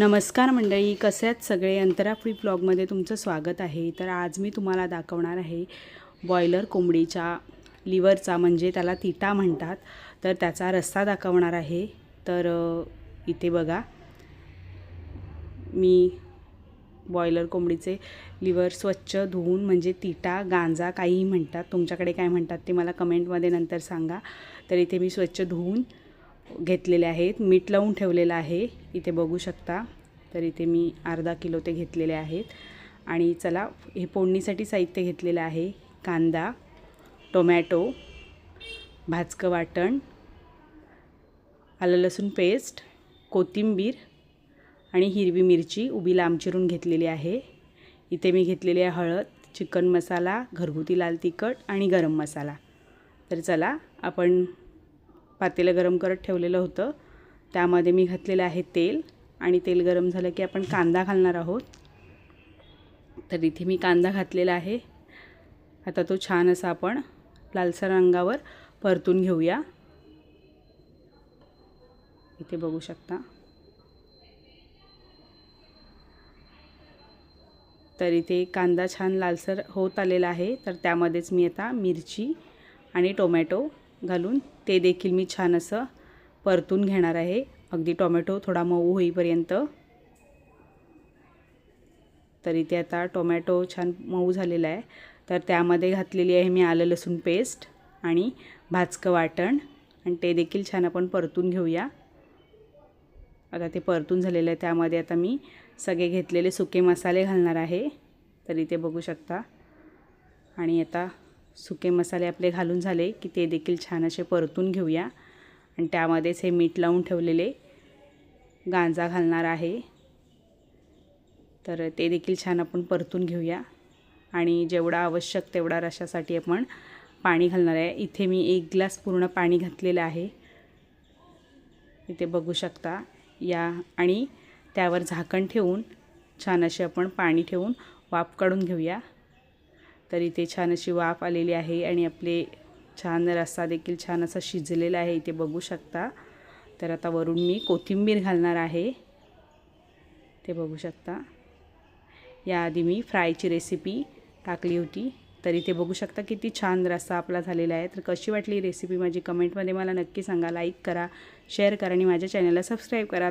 नमस्कार मंडळी कसे आहेत सगळे? अंतराफळी ब्लॉगमध्ये तुमचं स्वागत आहे. तर आज मी तुम्हाला दाखवणार आहे बॉयलर कोंबडीच्या लिव्हरचा म्हणजे त्याला तिटा म्हणतात. तर त्याचा रस्सा दाखवणार आहे. तर इथे बघा. मी बॉयलर कोंबडीचे लिव्हर स्वच्छ धुवून म्हणजे तिटा गांजा काहीही म्हणतात. तुमच्याकडे काय म्हणतात ते मला कमेंटमध्ये नंतर सांगा. तर इथे मी स्वच्छ धुवून घेतलेले आहेत. मीठ लावून ठेवलेलं आहे. इथे बघू शकता. तर इथे मी अर्धा किलो ते घेतलेले आहेत. आणि चला हे फोडणीसाठी साहित्य घेतलेलं आहे. कांदा टोमॅटो भाजकं वाटण आलं लसूण पेस्ट कोथिंबीर आणि हिरवी मिरची उभी लांब चिरून घेतलेली आहे. इथे मी घेतलेली आहे हळद चिकन मसाला घरगुती लाल तिखट आणि गरम मसाला. तर चला आपण पातेलं गरम करत ठेवलेलं होतं. त्यामध्ये मी घातलेलं आहे तेल आणि तेल गरम झालं की आपण कांदा घालणार आहोत. तर इथे मी कांदा घातलेला आहे. आता तो छान असा आपण लालसर रंगावर परतून घेऊया. इथे बघू शकता. तर इथे कांदा छान लालसर होत आलेला आहे. तर त्यामध्येच मी आता मिरची आणि टोमॅटो घालून ते देखील मी छान असं परतून घेणार आहे. अगदी टोमॅटो थोडा मऊ होईपर्यंत. तर इथे आता टोमॅटो छान मऊ झालेला आहे. तर त्यामध्ये घातलेली आहे मी आलं लसूण पेस्ट आणि भाजकं वाटण. आणि ते देखील छान आपण परतून घेऊया. आता ते परतून झालेलं आहे. त्यामध्ये आता मी सगळे घेतलेले सुके मसाले घालणार आहे. तर इथे बघू शकता. आणि आता सुके मसाले आपले घालून झाले की ते देखील छान असे परतून घेऊया. आणि त्यामध्येच हे मीठ लावून ठेवलेले गांजा घालणार आहे. तर ते देखील छान आपण परतून घेऊया. आणि जेवढा आवश्यक तेवढा रशासाठी आपण पाणी घालणार आहे. इथे मी एक ग्लास पूर्ण पाणी घातलेलं आहे. इथे बघू शकता. या आणि त्यावर झाकण ठेवून छान असे आपण पाणी ठेवून वाफ काढून घेऊया. तर इथे छान अशी वाफ आलेली आहे आणि आपले छान रस्सा देखील छान असा शिजलेला आहे इथे बघू शकता. तर आता वरून मी कोथिंबीर घालणार आहे. ते बघू शकता. याआधी मी फ्रायची रेसिपी टाकली होती. तर इथे बघू शकता किती छान रस्सा आपला झालेला आहे. तर कशी वाटली रेसिपी माझी कमेंटमध्ये मला नक्की सांगा. लाईक करा शेअर करा आणि माझ्या चॅनलला सबस्क्राईब करा.